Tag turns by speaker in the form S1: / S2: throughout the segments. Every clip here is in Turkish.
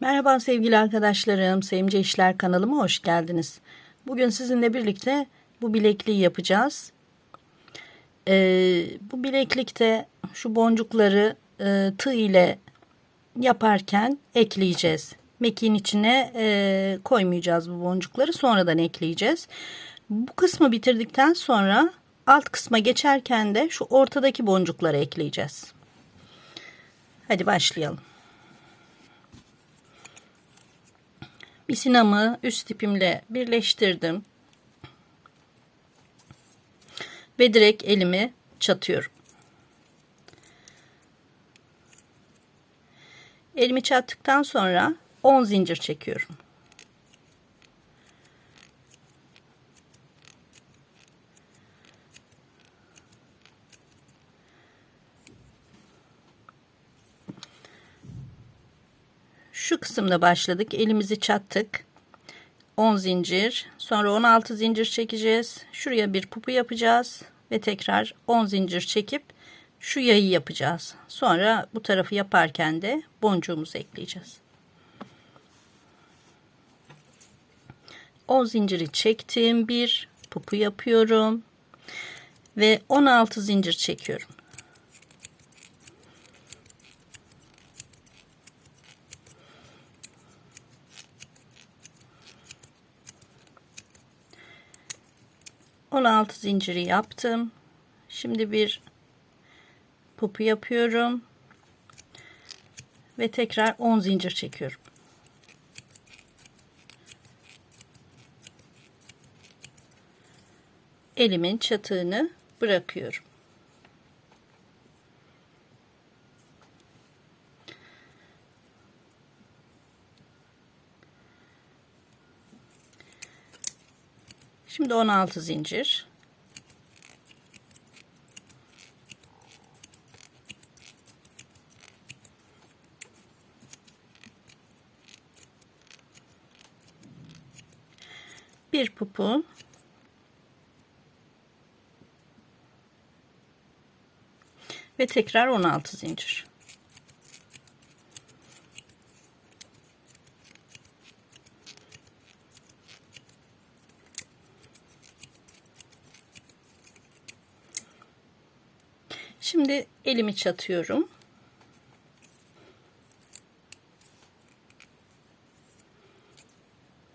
S1: Merhaba sevgili arkadaşlarım, Sevimce İşler kanalıma hoş geldiniz. Bugün sizinle birlikte bu bilekliği yapacağız. Ee, bu bileklikte şu boncukları e, tığ ile yaparken ekleyeceğiz. Mekiğin içine e, koymayacağız bu boncukları sonradan ekleyeceğiz. Bu kısmı bitirdikten sonra alt kısma geçerken de şu ortadaki boncukları ekleyeceğiz. Hadi başlayalım. Misinamı üst ipimle birleştirdim. Ve direkt elimi çatıyorum. Elimi çattıktan sonra 10 zincir çekiyorum. Şu kısımda başladık. Elimizi çattık. 10 zincir. Sonra 16 zincir çekeceğiz. Şuraya bir pupu yapacağız. Ve tekrar 10 zincir çekip şu yayı yapacağız. Sonra bu tarafı yaparken de boncuğumuzu ekleyeceğiz. 10 zinciri çektim. Bir pupu yapıyorum. Ve 16 zincir çekiyorum. 16 zinciri yaptım. Şimdi bir pupu yapıyorum. Ve tekrar 10 zincir çekiyorum. Elimin çatığını bırakıyorum. Şimdi 16 zincir. Bir pupu ve tekrar 16 zincir. Şimdi elimi çatıyorum.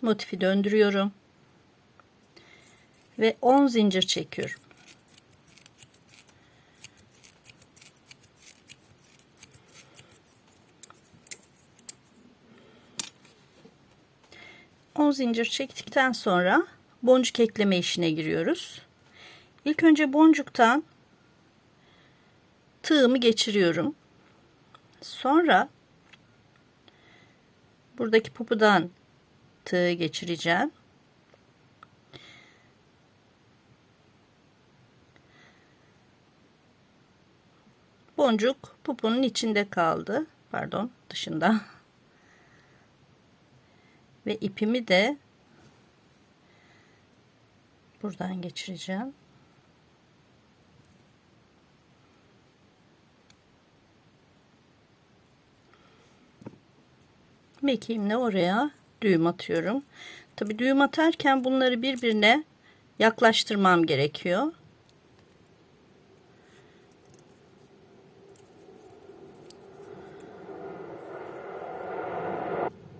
S1: Motifi döndürüyorum. Ve 10 zincir çekiyorum. Zincir çektikten sonra boncuk ekleme işine giriyoruz. İlk önce boncuktan tığımı geçiriyorum. Sonra buradaki pupudan tığı geçireceğim. Boncuk pupunun içinde kaldı. Pardon dışında. Ve ipimi de buradan geçireceğim. Mekiğimle oraya düğüm atıyorum. Tabi düğüm atarken bunları birbirine yaklaştırmam gerekiyor.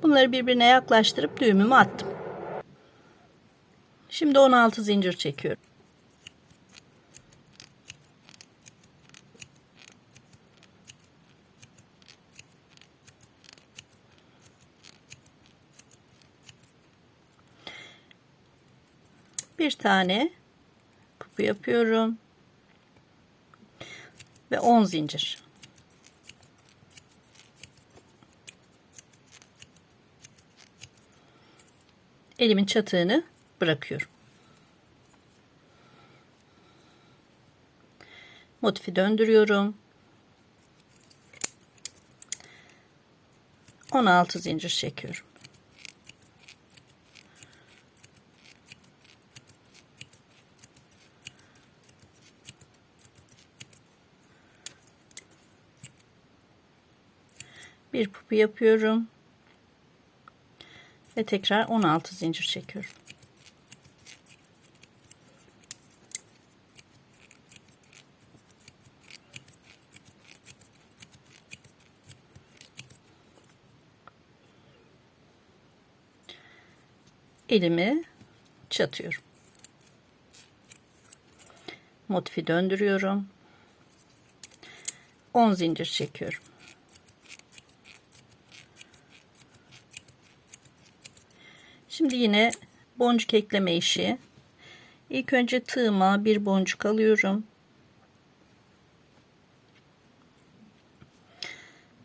S1: Bunları birbirine yaklaştırıp düğümümü attım. Şimdi 16 zincir çekiyorum. bir tane pupu yapıyorum. Ve 10 zincir. Elimin çatığını bırakıyorum. Motifi döndürüyorum. 16 zincir çekiyorum bir pupu yapıyorum Ve tekrar 16 zincir çekiyorum. elimi çatıyorum. Motifi döndürüyorum. 10 zincir çekiyorum. Şimdi yine boncuk ekleme işi. İlk önce tığıma bir boncuk alıyorum.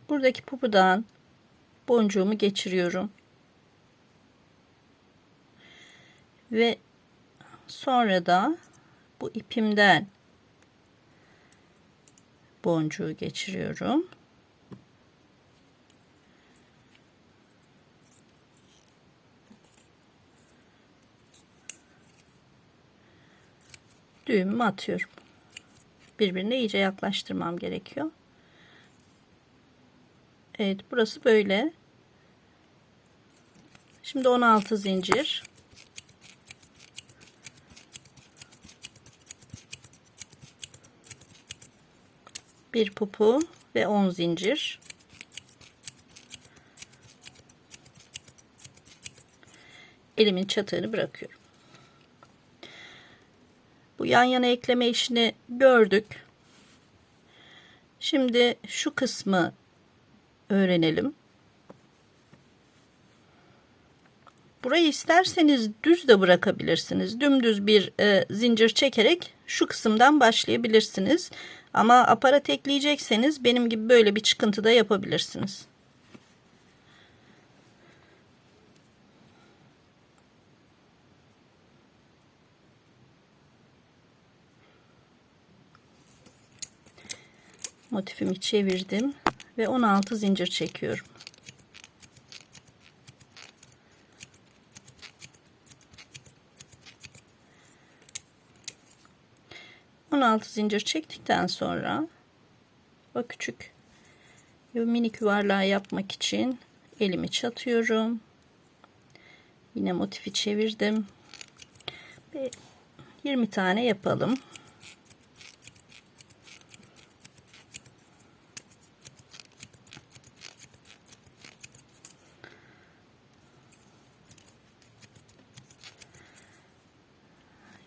S1: Buradaki pupudan boncuğumu geçiriyorum. Ve sonra da bu ipimden boncuğu geçiriyorum. Düğümümü atıyorum. Birbirine iyice yaklaştırmam gerekiyor. Evet burası böyle. Şimdi 16 zincir. bir pupu ve 10 zincir. Elimin çatığını bırakıyorum. Yan yana ekleme işini gördük. Şimdi şu kısmı öğrenelim. Burayı isterseniz düz de bırakabilirsiniz. Dümdüz bir e, zincir çekerek şu kısımdan başlayabilirsiniz. Ama aparat ekleyecekseniz benim gibi böyle bir çıkıntı da yapabilirsiniz. Motifimi çevirdim ve 16 zincir çekiyorum. 16 zincir çektikten sonra o küçük minik yuvarlağı yapmak için elimi çatıyorum. Yine motifi çevirdim. Ve 20 tane yapalım.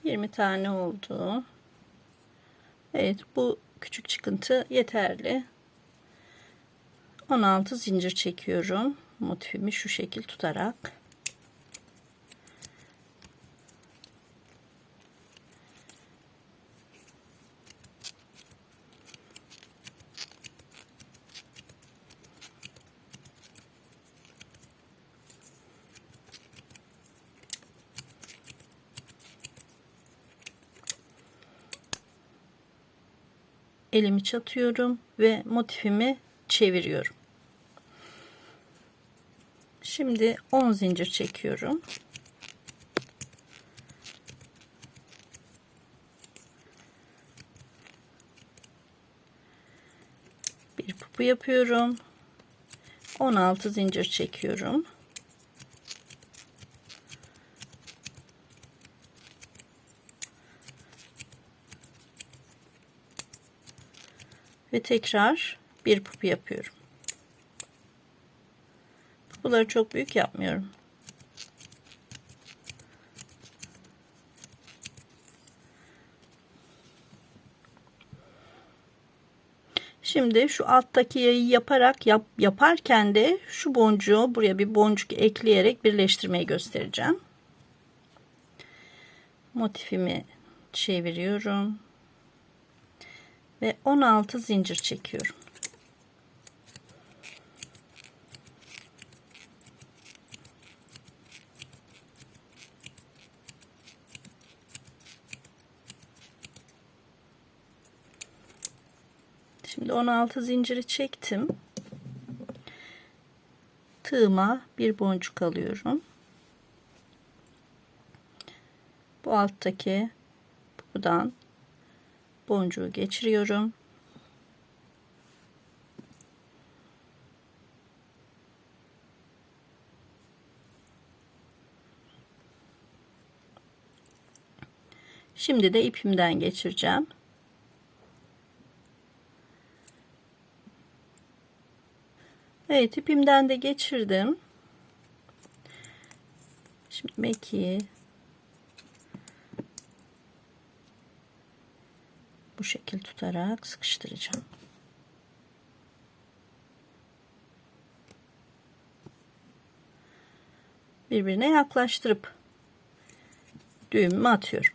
S1: Yirmi tane oldu. Evet bu küçük çıkıntı yeterli. 16 zincir çekiyorum. Motifimi şu şekil tutarak. Elimi çatıyorum ve motifimi çeviriyorum. Şimdi 10 zincir çekiyorum. Bir pupu yapıyorum. 16 zincir çekiyorum. Ve tekrar bir pupu yapıyorum. Pupuları çok büyük yapmıyorum. Şimdi şu alttaki yayı yaparak yap, yaparken de şu boncuğu buraya bir boncuk ekleyerek birleştirmeyi göstereceğim. Motifimi çeviriyorum ve 16 zincir çekiyorum. Şimdi 16 zinciri çektim. Tığıma bir boncuk alıyorum. Bu alttaki buradan boncuğu geçiriyorum. Şimdi de ipimden geçireceğim. Evet ipimden de geçirdim. Şimdi 2 bu şekil tutarak sıkıştıracağım. Birbirine yaklaştırıp düğümümü atıyorum.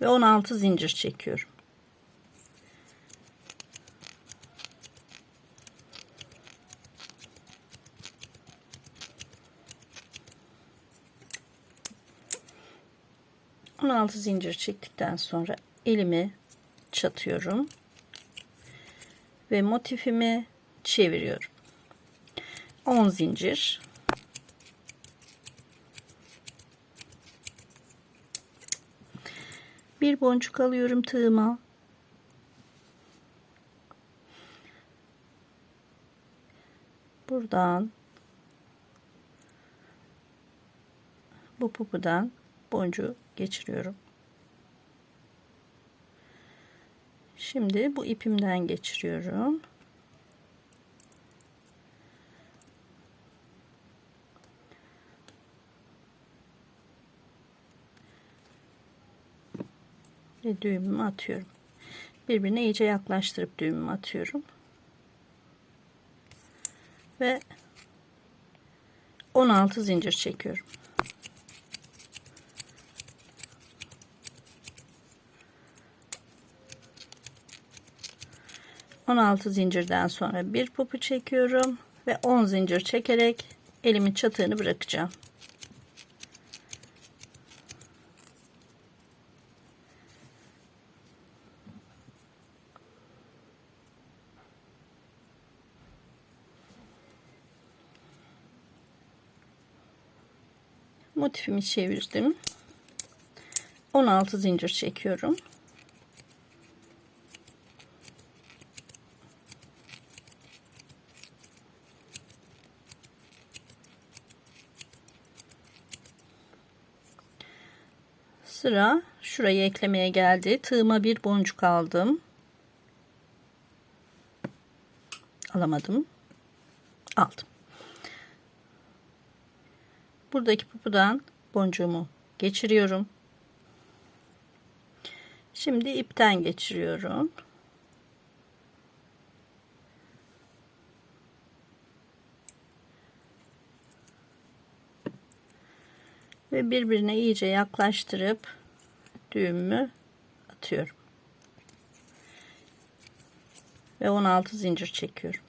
S1: Ve 16 zincir çekiyorum. Altı zincir çektikten sonra elimi çatıyorum ve motifimi çeviriyorum. 10 zincir. Bir boncuk alıyorum tığıma. Buradan bu pupudan boncuğu geçiriyorum Şimdi bu ipimden geçiriyorum. Ve düğümümü atıyorum. Birbirine iyice yaklaştırıp düğümümü atıyorum. Ve 16 zincir çekiyorum. 16 zincirden sonra bir pupu çekiyorum ve 10 zincir çekerek elimin çatığını bırakacağım. motifimi çevirdim 16 zincir çekiyorum Sıra şurayı eklemeye geldi. Tığıma bir boncuk aldım. Alamadım. Aldım. Buradaki pupudan boncuğumu geçiriyorum. Şimdi ipten geçiriyorum. ve birbirine iyice yaklaştırıp düğümümü atıyorum. Ve 16 zincir çekiyorum.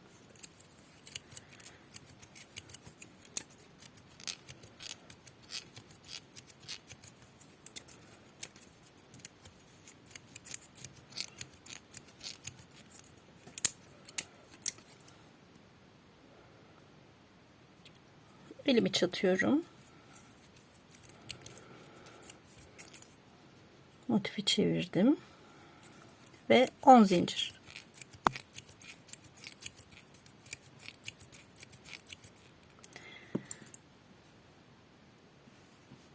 S1: elimi çatıyorum. Motifi çevirdim. Ve 10 zincir.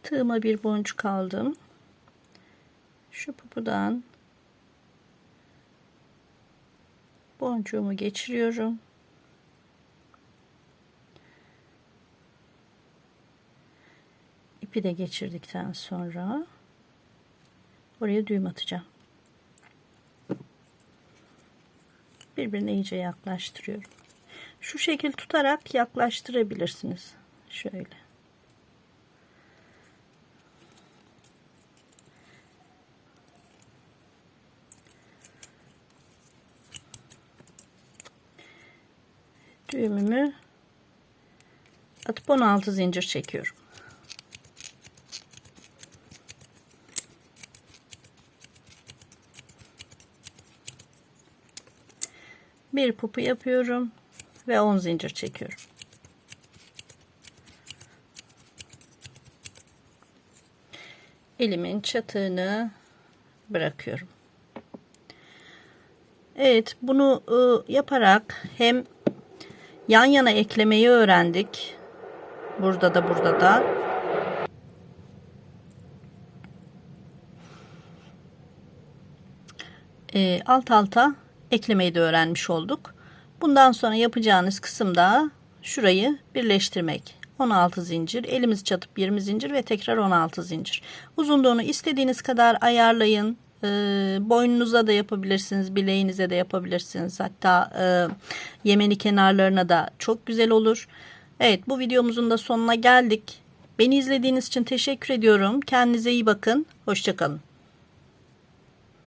S1: Tığıma bir boncuk aldım. Şu pupudan boncuğumu geçiriyorum. İpi de geçirdikten sonra Oraya düğüm atacağım. Birbirine iyice yaklaştırıyorum. Şu şekil tutarak yaklaştırabilirsiniz. Şöyle. Düğümümü atıp 16 zincir çekiyorum. Bir pupu yapıyorum ve 10 zincir çekiyorum. Elimin çatığını bırakıyorum. Evet bunu ıı, yaparak hem yan yana eklemeyi öğrendik. Burada da burada da. e, alt alta eklemeyi de öğrenmiş olduk. Bundan sonra yapacağınız kısımda şurayı birleştirmek. 16 zincir, elimizi çatıp 20 zincir ve tekrar 16 zincir. Uzunluğunu istediğiniz kadar ayarlayın. E, boynunuza da yapabilirsiniz, bileğinize de yapabilirsiniz. Hatta e, yemeni kenarlarına da çok güzel olur. Evet bu videomuzun da sonuna geldik. Beni izlediğiniz için teşekkür ediyorum. Kendinize iyi bakın. Hoşçakalın.